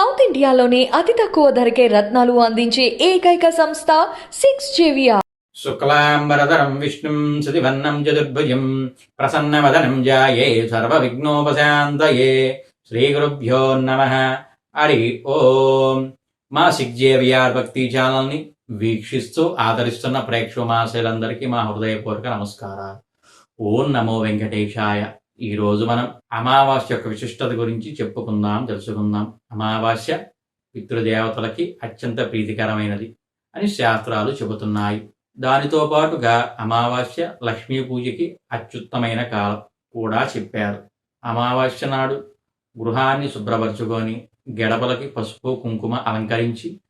South ఇండియాలోనే అతి తక్కువ ధరకే రత్నాలు అందించే ఏకైక సంస్థ సిక్స్ జేవియా శుక్లాంబరధరం విష్ణుం సుదివన్నం చతుర్భుజం ప్రసన్నవదనం జాయే శ్రీ గురుభ్యో నమ. హరి ఓం. మా సిగ్జేవిఆర్ భక్తి ఛానల్ని వీక్షిస్తూ ఆదరిస్తున్న ప్రేక్షమాశయులందరికీ మా హృదయపూర్వక నమస్కారాలు. ఓం నమో వెంకటేశాయ. ఈరోజు మనం అమావాస్య యొక్క విశిష్టత గురించి చెప్పుకుందాం తెలుసుకుందాం. అమావాస్య పితృదేవతలకి అత్యంత ప్రీతికరమైనది అని శాస్త్రాలు చెబుతున్నాయి. దానితో పాటుగా అమావాస్య లక్ష్మీ పూజకి అత్యుత్తమైన కాలం కూడా చెప్పారు. అమావాస్య నాడు గృహాన్ని శుభ్రపరచుకొని గడపలకి పసుపు కుంకుమ అలంకరించి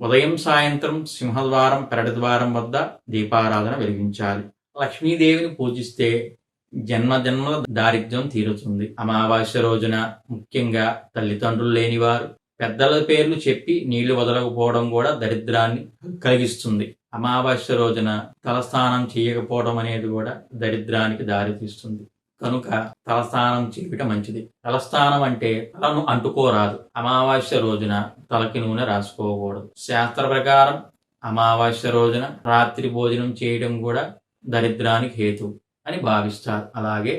ఉదయం సాయంత్రం సింహద్వారం పెరటి ద్వారం వద్ద దీపారాధన వెలిగించాలి. లక్ష్మీదేవిని పూజిస్తే జన్మ జన్మల దారిద్ర్యం తీరుతుంది. అమావాస్య రోజున ముఖ్యంగా తల్లిదండ్రులు లేనివారు పెద్దల పేర్లు చెప్పి నీళ్ళు వదలకపోవడం కూడా దరిద్రాన్ని కలిగిస్తుంది. అమావాస్య రోజున తలస్నానం చేయకపోవడం అనేది కూడా దరిద్రానికి దారితీస్తుంది కనుక తలస్నానం చేయటం మంచిది. తలస్నానం అంటే తలను అంటుకోరాదు. అమావాస్య రోజున తలకి నూనె రాసుకోకూడదు. శాస్త్ర ప్రకారం అమావాస్య రోజున రాత్రి భోజనం చేయడం కూడా దరిద్రానికి హేతు అని భావిస్తారు అలాగే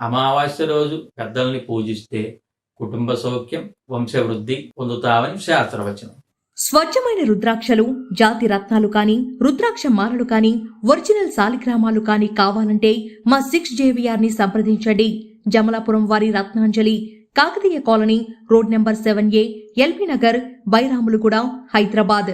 అమావాస్య రోజు పెద్దల్ని పూజిస్తే కుటుంబ సౌఖ్యం వంశవృద్ధి పొందుతామని శాస్త్రవచనం. స్వచ్ఛమైన రుద్రాక్షలు జాతి రత్నాలు కానీ రుద్రాక్ష మాలలు కానీ ఒరిజినల్ సాలిగ్రామాలు కానీ కావాలంటే మా సిక్స్ జేవిఆర్ని సంప్రదించండి. జమలాపురం వారి Ratnanjali Kakatiya colony road number seven A LB Nagar Bairamalguda Hyderabad.